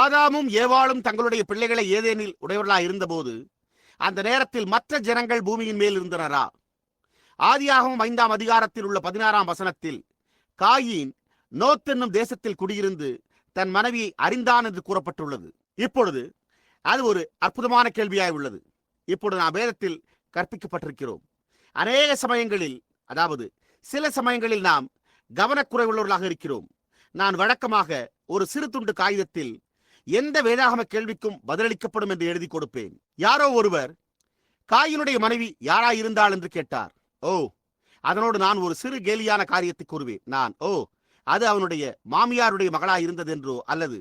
ஆதாமும் ஏவாளும் தங்களுடைய பிள்ளைகளை ஏதேனில் உடையவர்களாய் இருந்தபோது அந்த நேரத்தில் மற்ற ஜனங்கள் பூமியின் மேல் இருந்தனரா? ஆதியாகவும் ஐந்தாம் அதிகாரத்தில் உள்ள பதினாறாம் வசனத்தில் காயின் நோத் என்னும் தேசத்தில் குடியிருந்து தன் மனைவியை அறிந்தான் என்று கூறப்பட்டுள்ளது. இப்பொழுது அது ஒரு அற்புதமான கேள்வியாய் உள்ளது. இப்பொழுது நாம் வேதத்தில் கற்பிக்கப்பட்டிருக்கிறோம். அநேக சமயங்களில் அதாவது சில சமயங்களில் நாம் கவனக்குறைவுள்ளவர்களாக இருக்கிறோம். நான் வழக்கமாக ஒரு சிறு துண்டு காகிதத்தில் எந்த வேதாகம கேள்விக்கும் பதிலளிக்கப்படும் என்று எழுதி கொடுப்பேன். யாரோ ஒருவர் காயினுடைய மனைவி யாராயிருந்தாள் என்று கேட்டார். ஓ அதனோடு நான் ஒரு சிறு கேலியான காரியத்தை கூறுவேன். நான் ஓ அது அவனுடைய மாமியாருடைய மகளா இருந்தது என்றோ அல்லது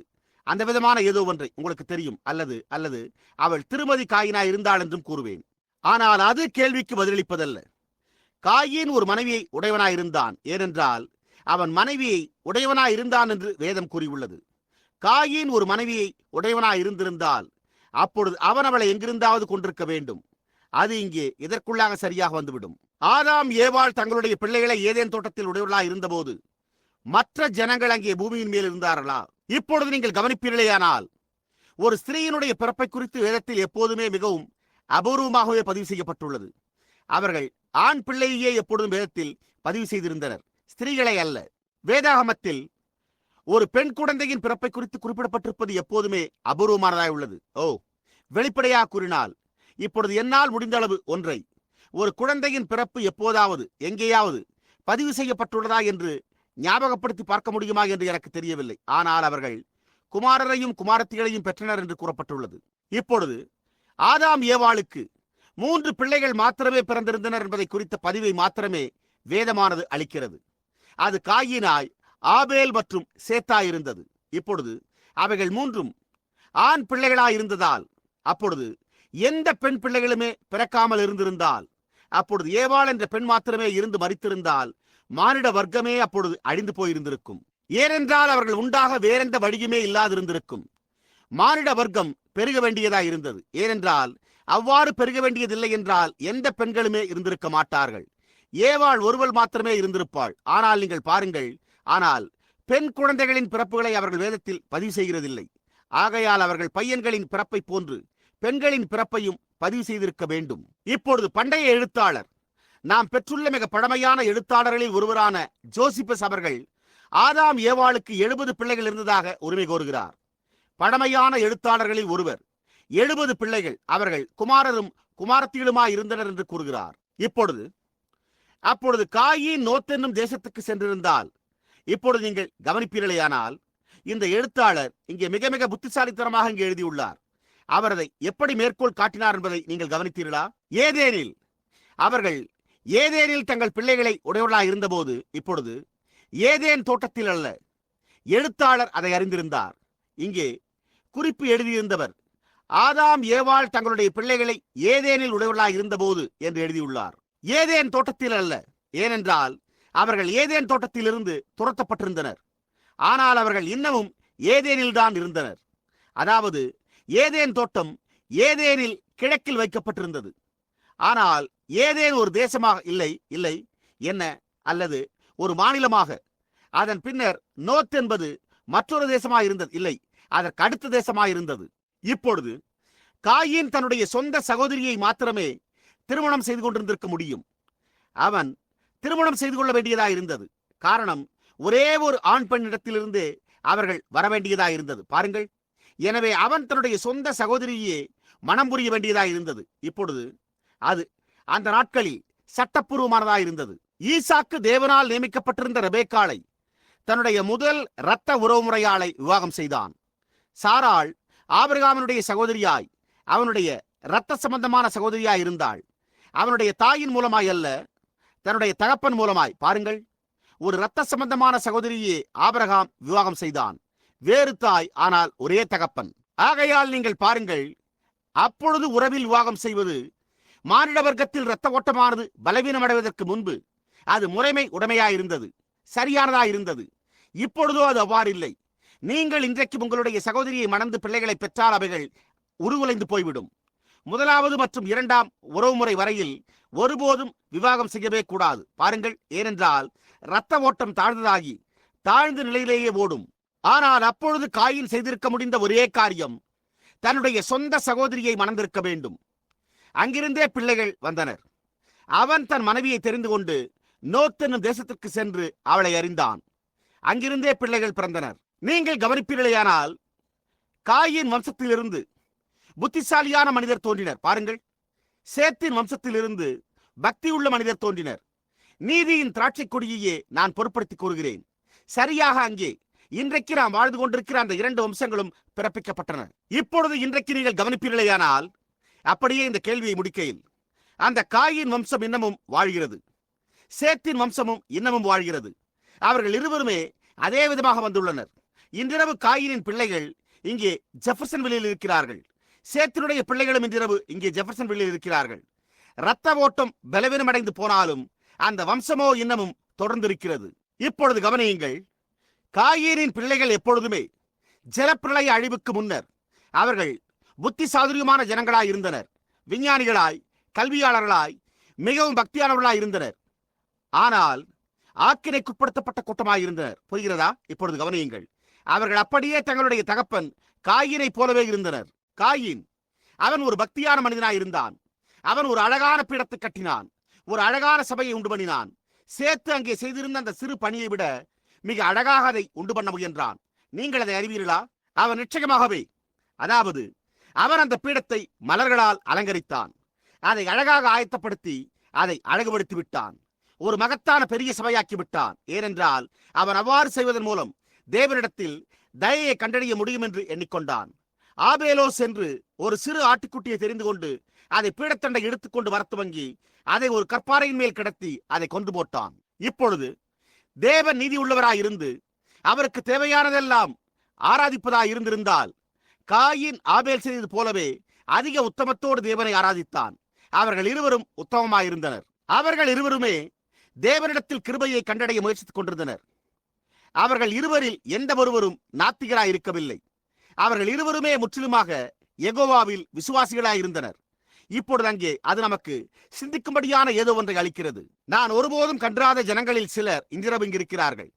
அந்த விதமான ஏதோ ஒன்றை உங்களுக்கு தெரியும்? அல்லது அல்லது அவள் திருமதி காயினா இருந்தாள் என்றும் கூறுவேன். ஆனால் அது கேள்விக்கு பதிலளிப்பதல்ல. காயின் ஒரு மனைவியை உடையவனாயிருந்தான் ஏனென்றால் அவன் மனைவியை உடையவனாய் இருந்தான் என்று வேதம் கூறியுள்ளது. காயின் ஒரு மனைவியை உடையவனாய் இருந்திருந்தால் அப்பொழுது அவன் அவளை எங்கிருந்தாவது கொண்டிருக்க வேண்டும். அது இங்கே இதற்குள்ளாக சரியாக வந்துவிடும். ஆதாம் ஏவாள் தங்களுடைய பிள்ளைகளை ஏதேன் தோட்டத்தில் உடையவர்களாய் இருந்தபோது மற்ற ஜனங்கள் அங்கே பூமியின் மேல் இருந்தார்களா? இப்பொழுது நீங்கள் கவனிப்பீர்களேயானால் ஒரு ஸ்திரீயினுடைய பிறப்பை குறித்து வேதத்தில் எப்போதுமே மிகவும் அபூர்வமாகவே பதிவு செய்யப்பட்டுள்ளது. அவர்கள் ஆண் பிள்ளையே எப்பொழுதும் வேதத்தில் பதிவு செய்திருந்தனர். ஸ்திரீகளை அல்ல. வேதாகமத்தில் ஒரு பெண் குழந்தையின் பிறப்பை குறித்து குறிப்பிடப்பட்டிருப்பது எப்போதுமே அபூர்வமானதாய் உள்ளது. ஓ வெளிப்படையாக கூறினால் இப்பொழுது என்னால் முடிந்த அளவு ஒன்றை ஒரு குழந்தையின் பிறப்பு எப்போதாவது எங்கேயாவது பதிவு செய்யப்பட்டுள்ளதா என்று ஞாபகப்படுத்தி பார்க்க முடியுமா என்று எனக்கு தெரியவில்லை. ஆனால் அவர்கள் குமாரரையும் குமாரத்திகளையும் பெற்றனர் என்று கூறப்பட்டுள்ளது. இப்பொழுது ஆதாம் ஏவாளுக்கு மூன்று பிள்ளைகள் மாத்திரமே பிறந்திருந்தனர் என்பதை குறித்த பதிவை மாத்திரமே வேதமானது அளிக்கிறது. அது காயினாய் ஆபேல் மற்றும் சேத்தா இருந்தது. இப்பொழுது அவைகள் மூன்றும் ஆண் பிள்ளைகளாய் இருந்ததால் அப்பொழுது எந்த பெண் பிள்ளைகளுமே பிறக்காமல் இருந்திருந்தால் அப்பொழுது ஏவாள் என்ற பெண் மாத்திரமே இருந்து மறித்திருந்தால் மானிட வர்க்கமே அப்பொழுது அழிந்து போயிருந்திருக்கும். ஏனென்றால் அவர்கள் உண்டாக வேறெந்த வழியுமே இல்லாதிருந்திருக்கும். மானிட வர்க்கம் பெருக வேண்டியதாக இருந்தது. ஏனென்றால் அவ்வாறு பெருக வேண்டியதில்லை என்றால் எந்த பெண்களுமே இருந்திருக்க மாட்டார்கள். ஏவாள் ஒருவள் மாத்திரமே இருந்திருப்பாள். ஆனால் நீங்கள் பாருங்கள் ஆனால் பெண் குழந்தைகளின் பிறப்புகளை அவர்கள் வேதத்தில் பதிவு செய்கிறதில்லை. ஆகையால் அவர்கள் பையன்களின் பிறப்பை போன்று பெண்களின் பிறப்பையும் பதிவு செய்திருக்க வேண்டும். இப்பொழுது பண்டைய எழுத்தாளர் நாம் பெற்றுள்ள மிக பழமையான எழுத்தாளர்களில் ஒருவரான ஜோசிபஸ் அவர்கள் ஆதாம் ஏவாளுக்கு எழுபது பிள்ளைகள் இருந்ததாக உரிமை கோருகிறார். பழமையான எழுத்தாளர்களில் ஒருவர் எழுபது பிள்ளைகள் அவர்கள் குமாரரும் குமாரத்திகளுமாய் இருந்தனர் என்று கூறுகிறார். இப்பொழுது அப்பொழுது காயின் நோத்தென்னும் தேசத்துக்கு சென்றிருந்தால் இப்பொழுது நீங்கள் கவனிப்பீர்களேயானால் இந்த எழுத்தாளர் இங்கே மிக மிக புத்திசாலித்தனமாக இங்கே எழுதியுள்ளார். அவர் அதை எப்படி மேற்கோள் காட்டினார் என்பதை நீங்கள் கவனித்தீர்களா? ஏதேனில். அவர்கள் ஏதேனில் தங்கள் பிள்ளைகளை உடையவர்களாக இருந்தபோது இப்பொழுது ஏதேன் தோட்டத்தில் அல்ல எழுத்தாளர் அதை அறிந்திருந்தார். இங்கே குறிப்பு எழுதியிருந்தவர் ஆதாம் ஏவாள் தங்களுடைய பிள்ளைகளை ஏதேனில் உடையவர்களாக இருந்தபோது என்று எழுதியுள்ளார். ஏதேன் தோட்டத்தில் அல்ல ஏனென்றால் அவர்கள் ஏதேன் தோட்டத்திலிருந்து துரத்தப்பட்டிருந்தனர். ஆனால் அவர்கள் இன்னமும் ஏதேனில் தான் இருந்தனர். அதாவது ஏதேன் தோட்டம் ஏதேனில் கிழக்கில் வைக்கப்பட்டிருந்தது. ஆனால் ஏதேன் ஒரு தேசமாக இல்லை இல்லை என்ன அல்லது ஒரு மாநிலமாக அதன் பின்னர் நோத் என்பது மற்றொரு தேசமாக இருந்தது இல்லை அதற்கு அடுத்த தேசமாக இருந்தது இப்பொழுது காயின் தன்னுடைய சொந்த சகோதரியை மாத்திரமே திருமணம் செய்து கொண்டிருந்திருக்க முடியும். அவன் திருமணம் செய்து கொள்ள வேண்டியதா இருந்தது. காரணம் ஒரே ஒரு ஆண் பெண்ணிடத்திலிருந்து அவர்கள் வர வேண்டியதா இருந்தது. பாருங்கள். எனவே அவன் தன்னுடைய சொந்த சகோதரியே மனம் புரிய வேண்டியதா இருந்தது. இப்பொழுது அது அந்த நாட்களில் சட்டப்பூர்வமானதா இருந்தது. ஈசாக்கு தேவனால் நியமிக்கப்பட்டிருந்த ரெபேக்காளை தன்னுடைய முதல் இரத்த உறவுமுறையாளை விவாகம் செய்தான். சாராள் ஆபிரகாமனுடைய சகோதரியாய் அவனுடைய இரத்த சம்பந்தமான சகோதரியாய் இருந்தாள். அவனுடைய தாயின் மூலமாய் அல்ல தன்னுடைய தகப்பன் மூலமாய். பாருங்கள். ஒரு இரத்த சம்பந்தமான சகோதரியே ஆபரகாம் விவாகம் செய்தான். வேறு தாய் ஆனால் ஒரே தகப்பன். ஆகையால் நீங்கள் பாருங்கள் அப்பொழுது உறவில் விவாகம் செய்வது மானிட வர்க்கத்தில் இரத்த ஓட்டமானது பலவீனமடைவதற்கு முன்பு அது முறைமை உடைமையாயிருந்தது சரியானதாயிருந்தது. இப்பொழுதோ அது அவ்வாறில்லை. நீங்கள் இன்றைக்கு உங்களுடைய சகோதரியை மணந்து பிள்ளைகளை பெற்றால் அவைகள் உருகுலைந்து போய்விடும். முதலாவது மற்றும் இரண்டாம் உறவுமுறை வரையில் ஒருபோதும் விவாகம் செய்யவே கூடாது. பாருங்கள் ஏனென்றால் இரத்த ஓட்டம் தாழ்ந்ததாகி தாழ்ந்த நிலையிலேயே ஓடும். ஆனால் அப்பொழுது காயின் செய்திருக்க முடிந்த ஒரே காரியம் தன்னுடைய சொந்த சகோதரியை மணந்திருக்க வேண்டும். அங்கிருந்தே பிள்ளைகள் வந்தனர். அவன் தன் மனைவியை தெரிந்து கொண்டு நோத் என்னும் தேசத்திற்கு சென்று அவளை அறிந்தான். அங்கிருந்தே பிள்ளைகள் பிறந்தனர். நீங்கள் கவனிப்பீர்களேயானால் காயின் வம்சத்திலிருந்து புத்திசாலியான மனிதர் தோன்றினர். பாருங்கள். சேத்தின் வம்சத்திலிருந்து பக்தி உள்ள மனிதர் தோன்றினர். நீதியின் திராட்சை கொடியையே நான் பொருட்படுத்திக் கூறுகிறேன். சரியாக அங்கே இன்றைக்கு நாம் வாழ்ந்து கொண்டிருக்கிற அந்த இரண்டு வம்சங்களும் பிறப்பிக்கப்பட்டன. இப்பொழுது இன்றைக்கு நீங்கள் கவனிப்பீர்களேயானால் அப்படியே இந்த கேள்வியை முடிக்கையில் அந்த காயின் வம்சம் இன்னமும் வாழ்கிறது. சேத்தின் வம்சமும் இன்னமும் வாழ்கிறது. அவர்கள் இருவருமே அதே விதமாக வந்துள்ளனர். இன்றிரவு காயினின் பிள்ளைகள் இங்கே ஜெஃபர்சன்வில்லில் இருக்கிறார்கள். சேத்தினுடைய பிள்ளைகளும் இன்றிரவு இங்கே ஜெஃபர்சன் வில்லில் இருக்கிறார்கள். இரத்த ஓட்டம் பலவீனமடைந்து போனாலும் அந்த வம்சமோ இன்னமும் தொடர்ந்திருக்கிறது. இப்பொழுது கவனியுங்கள் காயீனின் பிள்ளைகள் எப்பொழுதுமே ஜலப்பிரளய அழிவுக்கு முன்னர் அவர்கள் புத்தி சாதுரியமான ஜனங்களாய் இருந்தனர். விஞ்ஞானிகளாய் கல்வியாளர்களாய் மிகவும் பக்தியானவர்களாய் இருந்தனர். ஆனால் ஆக்கினைக்குட்படுத்தப்பட்ட கூட்டமாய் இருந்தனர். புரிகிறதா? இப்பொழுது கவனியுங்கள் அவர்கள் அப்படியே தங்களுடைய தகப்பன் காயினை போலவே இருந்தனர். காயின். அவன் ஒரு பக்தியான மனிதனாய் இருந்தான். அவன் ஒரு அழகான பீடத்தை கட்டினான். ஒரு அழகான சபையை உண்டு பண்ணினான். சேர்த்து அங்கே செய்திருந்த அந்த சிறு பணியை விட மிக அழகாக அதை உண்டு பண்ண முயன்றான். நீங்கள் அதை அறிவீர்களா? அவன் நிச்சயமாகவே. அதாவது அவன் அந்த பீடத்தை மலர்களால் அலங்கரித்தான். அதை அழகாக ஆயத்தப்படுத்தி அதை அழகுபடுத்தி விட்டான். ஒரு மகத்தான பெரிய சபையாக்கி விட்டான். ஏனென்றால் அவன் அவ்வாறு செய்வதன் மூலம் தேவனிடத்தில் தயையை கண்டறிய முடியும் என்று எண்ணிக்கொண்டான். ஆபேலோ சென்று ஒரு சிறு ஆட்டுக்குட்டியை தெரிந்து கொண்டு அதை பீடத்தண்டை எடுத்துக்கொண்டு வர துவங்கி அதை ஒரு கற்பாறையின் மேல் கிடத்தி அதை கொண்டு போட்டான். இப்பொழுது தேவன் நீதி உள்ளவராய் இருந்து அவருக்கு தேவையானதெல்லாம் ஆராதிப்பதாய் இருந்திருந்தால் காயின் ஆபேல் செய்தது போலவே அதிக உத்தமத்தோடு தேவனை ஆராதித்தான். அவர்கள் இருவரும் உத்தமமாயிருந்தனர். அவர்கள் இருவருமே தேவனிடத்தில் கிருபையை கண்டடைய முயற்சித்துக் கொண்டிருந்தனர். அவர்கள் இருவரில் எந்த ஒருவரும் நாத்திகராய் இருக்கவில்லை அவர்கள் இருவருமே முற்றிலுமாக எகோவாவில் விசுவாசிகளாய் இருந்தனர். இப்பொழுது அங்கே அது நமக்கு சிந்திக்கும்படியான ஏதோ ஒன்றை அளிக்கிறது. நான் ஒருபோதும் கன்றாத ஜனங்களில் சிலர் இன்றிரவு இங்கிருக்கிறார்கள்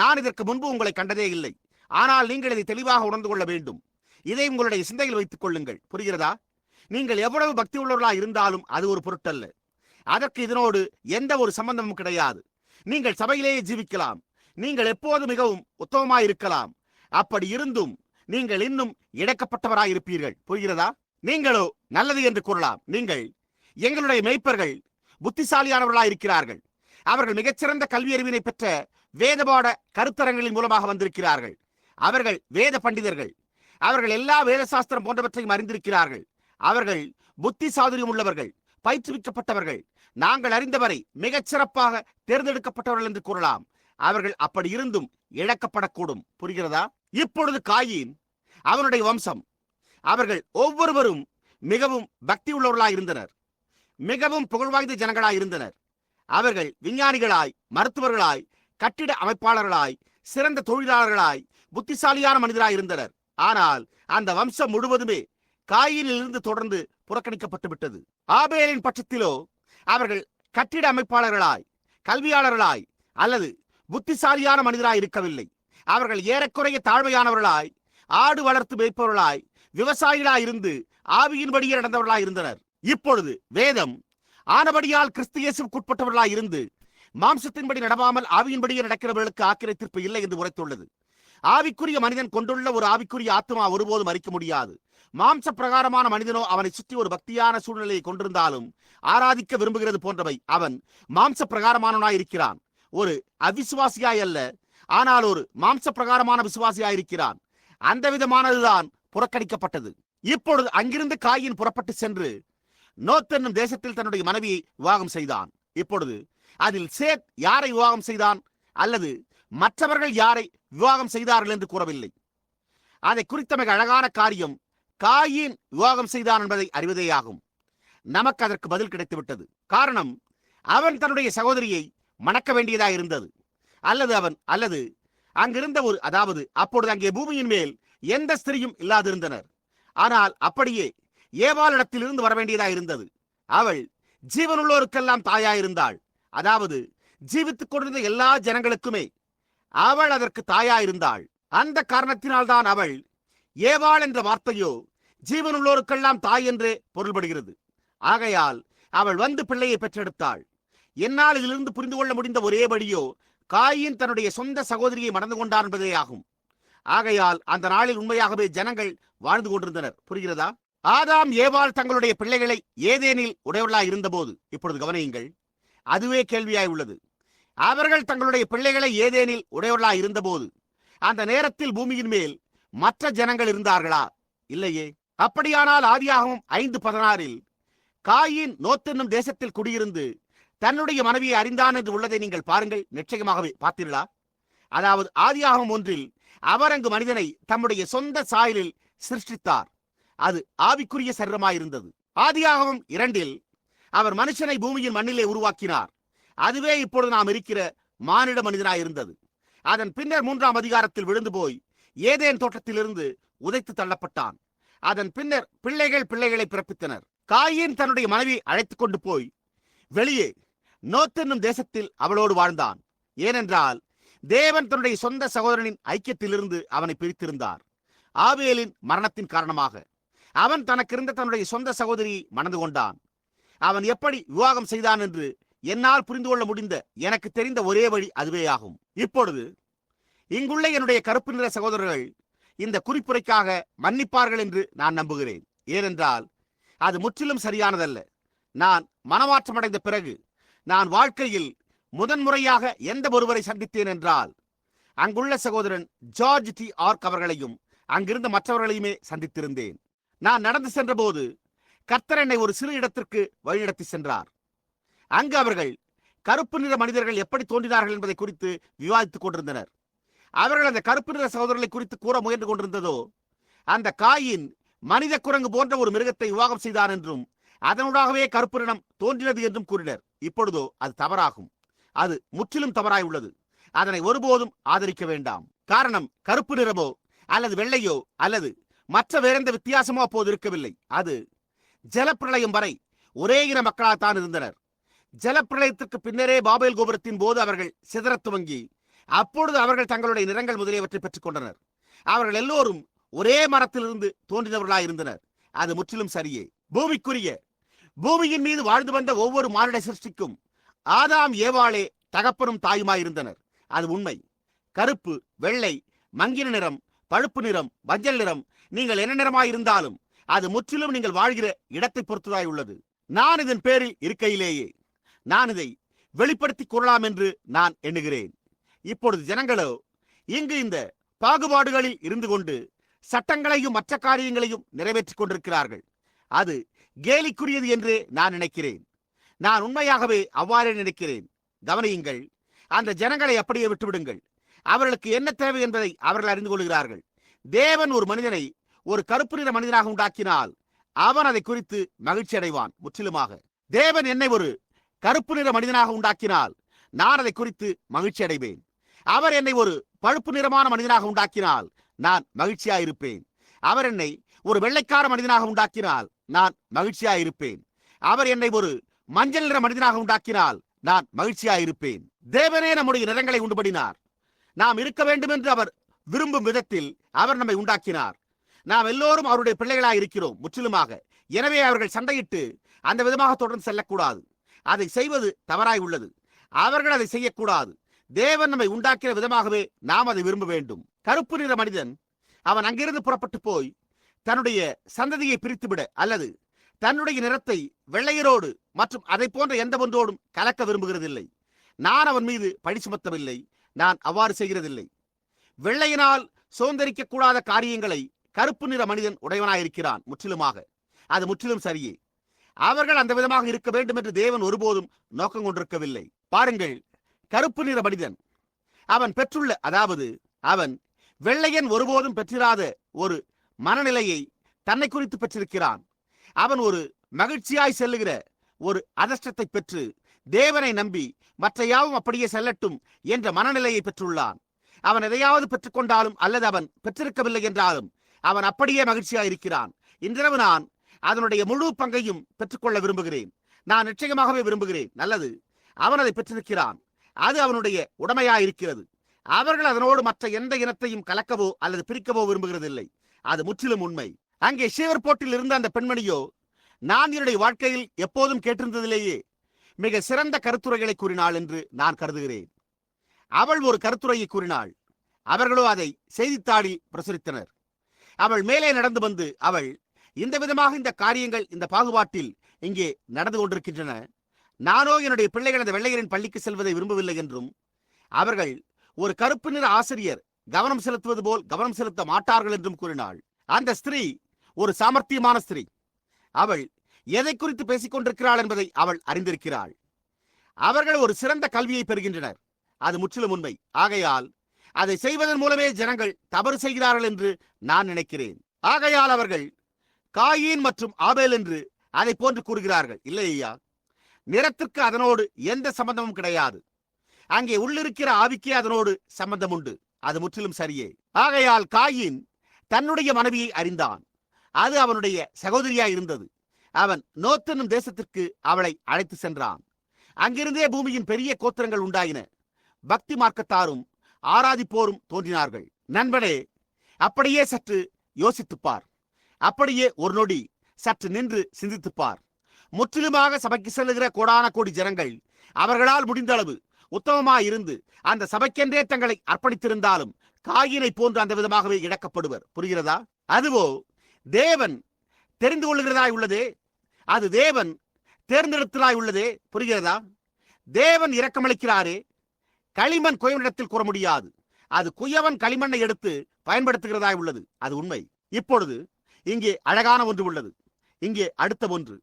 நான் இதற்கு முன்பு உங்களை கண்டதே இல்லை. ஆனால் நீங்கள் இதை தெளிவாக உணர்ந்து கொள்ள வேண்டும். இதை உங்களுடைய சிந்தையில் வைத்துக் கொள்ளுங்கள். புரிகிறதா? நீங்கள் எவ்வளவு பக்தி உள்ளவர்களாக இருந்தாலும் அது ஒரு பொருட்டல்ல. அதற்கு இதனோடு எந்த ஒரு சம்பந்தமும் கிடையாது. நீங்கள் சபையிலேயே ஜீவிக்கலாம். நீங்கள் எப்போது மிகவும் உத்தமமாய் இருக்கலாம் அப்படி இருந்தும் நீங்கள் இன்னும் இழக்கப்பட்டவராயிருப்பீர்கள் புரிகிறதா? நீங்களோ நல்லது என்று கூறலாம். நீங்கள் எங்களுடைய மெய்ப்பர்கள் புத்திசாலியானவர்களாயிருக்கிறார்கள். அவர்கள் மிகச்சிறந்த கல்வியறிவினை பெற்ற வேதபாட கருத்தரங்களின் மூலமாக வந்திருக்கிறார்கள். அவர்கள் வேத பண்டிதர்கள். அவர்கள் எல்லா வேத சாஸ்திரம் போன்றவற்றையும் அறிந்திருக்கிறார்கள். அவர்கள் புத்தி சாதுரியம் உள்ளவர்கள் பயிற்றுவிக்கப்பட்டவர்கள். நாங்கள் அறிந்தவரை மிகச் சிறப்பாக தேர்ந்தெடுக்கப்பட்டவர்கள் என்று கூறலாம். அவர்கள் அப்படி இருந்தும் இழக்கப்படக்கூடும். புரிகிறதா? இப்பொழுது காயின் அவனுடைய வம்சம். அவர்கள் ஒவ்வொருவரும் மிகவும் பக்தி உள்ளவர்களாய் இருந்தனர். மிகவும் புகழ்வாய்ந்த ஜனங்களாய் இருந்தனர். அவர்கள் விஞ்ஞானிகளாய் மருத்துவர்களாய் கட்டிட அமைப்பாளர்களாய் சிறந்த தொழிலாளர்களாய் புத்திசாலியான மனிதராய் இருந்தனர். ஆனால் அந்த வம்சம் முழுவதுமே காயிலிருந்து தொடர்ந்து புறக்கணிக்கப்பட்டு விட்டது ஆபேலின் பட்சத்திலோ அவர்கள் கட்டிட அமைப்பாளர்களாய் கல்வியாளர்களாய் அல்லது புத்திசாலியான மனிதராய் இருக்கவில்லை. அவர்கள் ஏறக்குறைய தாழ்மையானவர்களாய் ஆடு வளர்த்து மேய்ப்பவர்களாய் விவசாயிகளாய் இருந்து ஆவியின்படியே நடந்தவர்களாய் இருந்தனர். இப்பொழுது வேதம் ஆனபடியால் கிறிஸ்தியேசுக்குட்பட்டவர்களாய் இருந்து மாம்சத்தின்படி நடவாமல் ஆவியின்படியே நடக்கிறவர்களுக்கு ஆக்கிரை தீர்ப்பு இல்லை என்று உரைத்துள்ளது. ஆவிக்குரிய மனிதன் கொண்டுள்ள ஒரு ஆவிக்குரிய ஆத்மா ஒருபோதும் மறிக்க முடியாது. மாம்ச பிரகாரமான மனிதனோ அவனை சுற்றி ஒரு பக்தியான சூழ்நிலையை கொண்டிருந்தாலும் ஆராதிக்க விரும்புகிறது போன்றவை அவன் மாம்ச பிரகாரமானவனாய் இருக்கிறான். ஒரு அவிசுவாசியாய் அல்ல ஆனால் ஒரு மாம்ச பிரகாரமான விசுவாசியாய் இருக்கிறான். அந்த விதமானதுதான் புறக்கணிக்கப்பட்டது. இப்பொழுது அங்கிருந்து காயின் புறப்பட்டு சென்று நோத் என்னும் தேசத்தில் தன்னுடைய மனைவியை விவாகம் செய்தான். இப்பொழுது அதில் சேத் யாரை விவாகம் செய்தான்? அல்லது மற்றவர்கள் யாரை விவாகம் செய்தார்கள் என்று கூறவில்லை. அதை குறித்த மிக அழகான காரியம் காயின் விவாகம் செய்தான் என்பதை அறிவதேயாகும். நமக்கு அதற்கு பதில் கிடைத்துவிட்டது. காரணம் அவன் தன்னுடைய சகோதரியை மணக்க வேண்டியதாக இருந்தது அல்லது அவன் அல்லது அங்கிருந்த ஒரு அதாவது அப்பொழுது அங்கே பூமியின் மேல் எந்த ஸ்திரியும் இல்லாதிருந்தனர். ஆனால் அப்படியே ஏவாளிடத்திலிருந்து வர வேண்டியதாக இருந்தது. அவள் ஜீவனுள்ளோருக்கெல்லாம் தாயாயிருந்தாள். அதாவது ஜீவித்துக் கொண்டிருந்த எல்லா ஜனங்களுக்குமே அவள் அதற்கு தாயாயிருந்தாள். அந்த காரணத்தினால்தான் அவள் ஏவாள் என்ற வார்த்தையோ ஜீவனுள்ளோருக்கெல்லாம் தாய் என்றே பொருள்படுகிறது. ஆகையால் அவள் வந்து பிள்ளையை பெற்றெடுத்தாள். என்னால் இதிலிருந்து புரிந்து கொள்ள முடிந்த ஒரே வழியோ காயின் தன்னுடைய சொந்த சகோதரியை மணந்து கொண்டார் என்பதே ஆகும். ஆகையால் அந்த நாளில் உண்மையாகவே ஜனங்கள் வாழ்ந்து கொண்டிருந்தனர். புரிகிறதா? ஆதாம் ஏவால் தங்களுடைய பிள்ளைகளை ஏதேனில் உடையவர்களாய் இருந்தபோது இப்பொழுது கவனியுங்கள் அதுவே கேள்வியாய் உள்ளது. அவர்கள் தங்களுடைய பிள்ளைகளை ஏதேனில் உடையவர்களாய் இருந்தபோது அந்த நேரத்தில் பூமியின் மேல் மற்ற ஜனங்கள் இருந்தார்களா? இல்லையே. அப்படியானால் ஆதியாகவும் ஐந்து பதினாறில் காயின் நோத்தென்னும் தேசத்தில் குடியிருந்து தன்னுடைய மனைவியை அறிந்தான் என்று உள்ளதை நீங்கள் பாருங்கள். நிச்சயமாகவே பார்த்தீர்களா? அதாவது ஆதியாகம் ஒன்றில் அவர் அங்கு மனிதனை தம்முடைய சொந்த சாயலில் சிருஷ்டித்தார். அது ஆவிக்குரிய சரீரமாயிருந்தது. ஆதியாகவும் இரண்டில் அவர் மனுஷனை பூமியின் மண்ணிலே உருவாக்கினார். அதுவே இப்பொழுது நாம் இருக்கிற மானிட மனிதனாயிருந்தது. அதன் பின்னர் மூன்றாம் அதிகாரத்தில் விழுந்து போய் ஏதேன் தோட்டத்திலிருந்து உதைத்து தள்ளப்பட்டான். அதன் பின்னர் பிள்ளைகள் பிள்ளைகளை பிறப்பித்தனர். காயின் தன்னுடைய மனைவி அழைத்துக் கொண்டு போய் வெளியே நோத்தென்னும் தேசத்தில் அவளோடு வாழ்ந்தான். ஏனென்றால் தேவன் தன்னுடைய சொந்த சகோதரனின் ஐக்கியத்திலிருந்து அவனை பிரித்திருந்தார். ஆவேலின் மரணத்தின் காரணமாக. அவன் தனக்கு இருந்த தன்னுடைய சொந்த சகோதரியை மணந்து கொண்டான். அவன் எப்படி விவாகம் செய்தான் என்று என்னால் புரிந்து கொள்ள முடிந்த எனக்கு தெரிந்த ஒரே வழி அதுவேயாகும். இப்பொழுது இங்குள்ள என்னுடைய கருப்பு நிற சகோதரர்கள் இந்த குறிப்புரைக்காக மன்னிப்பார்கள் என்று நான் நம்புகிறேன். ஏனென்றால் அது முற்றிலும் சரியானதல்ல. நான் மனமாற்றமடைந்த பிறகு நான் வாழ்க்கையில் முதன்முறையாக எந்த ஒருவரை சந்தித்தேன் என்றால் அங்குள்ள சகோதரன் ஜார்ஜ் டி. ஆர்க் அவர்களையும் அங்கிருந்த மற்றவர்களையுமே சந்தித்திருந்தேன். நான் நடந்து சென்றபோது கர்த்தர் என்னை ஒரு சிறு இடத்திற்கு வழிநடத்தி சென்றார். அங்கு அவர்கள் கருப்பு நிற மனிதர்கள் எப்படி தோன்றினார்கள் என்பதை குறித்து விவாதித்துக் கொண்டிருந்தனர். அவர்கள் அந்த கருப்பு நிற சகோதரர்களை குறித்து கூற முயன்று கொண்டிருந்ததோ அந்த காயின் மனித குரங்கு போன்ற ஒரு மிருகத்தை விவாகம் செய்தான் என்றும் அதனூடாகவே கருப்பு நிறம் தோன்றினது என்றும் கூறினர். இப்பொழுதோ அது தவறாகும். அது முற்றிலும் தவறாய் உள்ளது. அதனை ஒருபோதும் ஆதரிக்க வேண்டாம். காரணம் கருப்பு நிறமோ அல்லது வெள்ளையோ அல்லது மற்ற வேறெந்த வித்தியாசமோ அப்போது இருக்கவில்லை. அது ஜலப்பிரளயம் வரை ஒரே இன மக்களாகத்தான் இருந்தனர். ஜலப்பிரளயத்திற்கு பின்னரே பாபேல் கோபுரத்தின் போது அவர்கள் சிதறத் துவங்கி அப்பொழுது அவர்கள் தங்களுடைய நிறங்கள் முதலியவற்றை பெற்றுக் கொண்டனர். அவர்கள் எல்லோரும் ஒரே மரத்திலிருந்து தோன்றினவர்களாய் இருந்தனர் அது முற்றிலும் சரியே. பூமிக்குரிய பூமியின் மீது வாழ்ந்து வந்த ஒவ்வொரு மானிட சிருஷ்டிக்கும். ஆதாம் ஏவாளே தகப்பனும் தாயுமாயிருந்தனர். அது உண்மை. கருப்பு வெள்ளை மங்கின நிறம் பழுப்பு நிறம் மஞ்சள் நிறம் நீங்கள் என்ன நிறமாய் இருந்தாலும் அது முற்றிலும் நீங்கள் வாழ்கிற இடத்தை பொறுத்ததாய் உள்ளது நான் இதன் பேரில் இருக்கையிலேயே. நான் இதை வெளிப்படுத்திக் கொள்ளலாம் என்று நான் எண்ணுகிறேன். இப்பொழுது ஜனங்களோ இங்கு இந்த பாகுபாடுகளில் இருந்து கொண்டு சட்டங்களையும் மற்ற காரியங்களையும் நிறைவேற்றிக் கொண்டிருக்கிறார்கள். அது கேலிக்குரியது என்று நான் நினைக்கிறேன். நான் உண்மையாகவே அவ்வாறே நினைக்கிறேன். கவனியுங்கள் அந்த ஜனங்களை அப்படியே விட்டுவிடுங்கள். அவர்களுக்கு என்ன தேவை என்பதை அவர்கள் அறிந்து கொள்கிறார்கள். தேவன் ஒரு மனிதனை ஒரு கருப்பு நிற மனிதனாக உண்டாக்கினால் அவன் அதை குறித்து மகிழ்ச்சி அடைவான் முற்றிலுமாக. தேவன் என்னை ஒரு கருப்பு நிற மனிதனாக உண்டாக்கினால் நான் அதை குறித்து மகிழ்ச்சி அடைவேன். அவர் என்னை ஒரு பழுப்பு நிறமான மனிதனாக உண்டாக்கினால் நான் மகிழ்ச்சியாயிருப்பேன். அவர் என்னை ஒரு வெள்ளைக்கார மனிதனாக உண்டாக்கினால் நான் மகிழ்ச்சியாயிருப்பேன். அவர் என்னை ஒரு மஞ்சள் நிற மனிதனாக உண்டாக்கினால் நான் மகிழ்ச்சியாயிருப்பேன். தேவனே நம்முடைய நிறங்களை உண்டுபடினார். நாம் இருக்க வேண்டும் என்று அவர் விரும்பும் விதத்தில் அவர் நம்மை உண்டாக்கினார். நாம் எல்லோரும் அவருடைய பிள்ளைகளாக இருக்கிறோம் முற்றிலுமாக. எனவே அவர்கள் சண்டையிட்டு அந்த விதமாக தொடர்ந்து செல்லக்கூடாது. அதை செய்வது தவறாய் உள்ளது அவர்கள் அதை செய்யக்கூடாது. தேவன் நம்மை உண்டாக்கிற விதமாகவே நாம் அதை விரும்ப வேண்டும். கருப்பு நிற மனிதன் அவன் அங்கிருந்து புறப்பட்டு போய் தன்னுடைய சந்ததியை பிரித்துவிட அல்லது தன்னுடைய நிறத்தை வெள்ளையரோடு மற்றும் அதை போன்ற எந்த ஒன்றோடும் கலக்க விரும்புகிறதில்லை. நான் அவன் மீது பழி சுமத்தவில்லை. நான் அவ்வாறு செய்கிறதில்லை. வெள்ளையினால் சுதந்திரிக்க கூடாத காரியங்களை கருப்பு நிற மனிதன் உடையவனாயிருக்கிறான் முற்றிலுமாக. அது முற்றிலும் சரியே. அவர்கள் அந்த விதமாக இருக்க வேண்டும் என்று தேவன் ஒருபோதும் நோக்கம் கொண்டிருக்கவில்லை. பாருங்கள் கருப்பு நிற மனிதன். அவன் பெற்றுள்ள அதாவது அவன் வெள்ளையன் ஒருபோதும் பெற்றிராத ஒரு மனநிலையை தன்னை குறித்து பெற்றிருக்கிறான். அவன் ஒரு மகிழ்ச்சியாய் செல்லுகிற ஒரு அதிர்ஷ்டத்தை பெற்று தேவனை நம்பி மற்ற யாவும் அப்படியே செல்லட்டும் என்ற மனநிலையை பெற்றுள்ளான். அவன் எதையாவது பெற்றுக்கொண்டாலும் அல்லது அவன் பெற்றிருக்கவில்லை என்றாலும் அவன் அப்படியே மகிழ்ச்சியாய் இருக்கிறான். இன்றிரவு நான் அதனுடைய முழு பங்கையும் பெற்றுக்கொள்ள விரும்புகிறேன். நான் நிச்சயமாகவே விரும்புகிறேன். நல்லது. அவன் அதை பெற்றிருக்கிறான். அது அவனுடைய உடமையாயிருக்கிறது அவர்கள் அதனோடு மற்ற எந்த இனத்தையும் கலக்கவோ அல்லது பிரிக்கவோ விரும்புகிறதில்லை. அது முற்றிலும் உண்மை. அங்கே ஷேவர் போட்டில் இருந்த அந்த பெண்மணியோ நான் என்னுடைய வாழ்க்கையில் எப்போதும் கேட்டிருந்ததிலேயே மிக சிறந்த கருத்துரைகளை கூறினாள் என்று நான் கருதுகிறேன். அவள் ஒரு கருத்துரையை கூறினாள். அவர்களோ அதை செய்தித்தாளில் பிரசுரித்தனர். அவள் மேலே நடந்து வந்து அவள் இந்த விதமாக இந்த காரியங்கள் இந்த பாகுபாட்டில் இங்கே நடந்து கொண்டிருக்கின்றன. நானோ என்னுடைய பிள்ளைகள் அந்த வெள்ளையரின் பள்ளிக்கு செல்வதை விரும்பவில்லை என்றும் அவர்கள் ஒரு கருப்பு நிற ஆசிரியர் கவனம் செலுத்துவது போல் கவனம் செலுத்த மாட்டார்கள் என்றும் கூறினாள். அந்த ஸ்திரீ ஒரு சாமர்த்தியமான ஸ்திரீ. அவள் எதை குறித்து பேசிக் கொண்டிருக்கிறாள் என்பதை அவள் அறிந்திருக்கிறாள். அவர்கள் ஒரு சிறந்த கல்வியை பெறுகின்றனர். அது முற்றிலும் உண்மை. ஆகையால் அதை செய்வதன் மூலமே ஜனங்கள் தவறு செய்கிறார்கள் என்று நான் நினைக்கிறேன். ஆகையால் அவர்கள் காயின் மற்றும் ஆபேல் என்று அதை போன்று கூறுகிறார்கள். இல்லை ஐயா நிறத்திற்கு அதனோடு எந்த சம்பந்தமும் கிடையாது. அங்கே உள்ளிருக்கிற ஆவிக்கே அதனோடு சம்பந்தம் உண்டு. அது முற்றிலும் சரியே. ஆகையால் காயின் தன்னுடைய மனைவியை அறிந்தான். அது அவனுடைய சகோதரியா இருந்தது. அவன் நோத்தனும் தேசத்திற்கு அவளை அழைத்து சென்றான். அங்கிருந்தே பூமியின் பெரிய கோத்திரங்கள் உண்டாயின. பக்தி மார்க்கத்தாரும் ஆராதிப்போரும் தோன்றினார்கள். நண்பனே அப்படியே சற்று யோசித்துப்பார். அப்படியே ஒரு நொடி சற்று நின்று சிந்தித்துப்பார். முற்றிலுமாக சபைக்கு செல்லுகிற கோடான கோடி ஜனங்கள் அவர்களால் முடிந்த அளவு உத்தமமா இருந்து அந்த சபைக்கென்றே தங்களை அர்ப்பணித்திருந்தாலும் காயினை போன்று அந்த விதமாகவே இழக்கப்படுவர். புரிகிறதா? அதுவோ தேவன் தெரிந்து கொள்ளுகிறதாய் உள்ளதே? அது தேவன் தேர்ந்தெடுத்தலாய் உள்ளதே? புரிகிறதா? தேவன் இரக்கமளிக்கிறாரே? களிமண் குயவனிடத்தில் கூற முடியாது. அது குயவன் களிமண்ணை எடுத்து பயன்படுத்துகிறதாய் உள்ளது. அது உண்மை. இப்பொழுது இங்கே அழகான ஒன்று உள்ளது. இங்கே அடுத்த ஒன்று.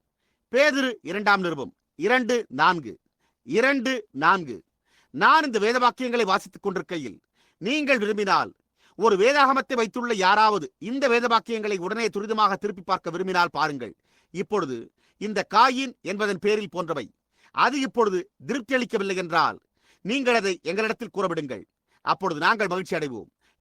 பேதிரு இரண்டாம் நிருபம். இரண்டு நான்கு. இரண்டு நான்கு. நான் இந்த வேத வாக்கியங்களை வாசித்துக் கொண்டிருக்கையில் நீங்கள் விரும்பினால் ஒரு வேதாகமத்தை வைத்துள்ள யாராவது இந்த வேத வாக்கியங்களை உடனே துரிதமாக திருப்பி பார்க்க விரும்பினால் பாருங்கள். இப்பொழுது இந்த காயின் என்பதன் பேரில் போன்றவை. அது இப்பொழுது திருப்தி அளிக்கவில்லை என்றால் நீங்கள் அதை எங்களிடத்தில் கூறவிடுங்கள். அப்பொழுது நாங்கள் மகிழ்ச்சி அடைவோம்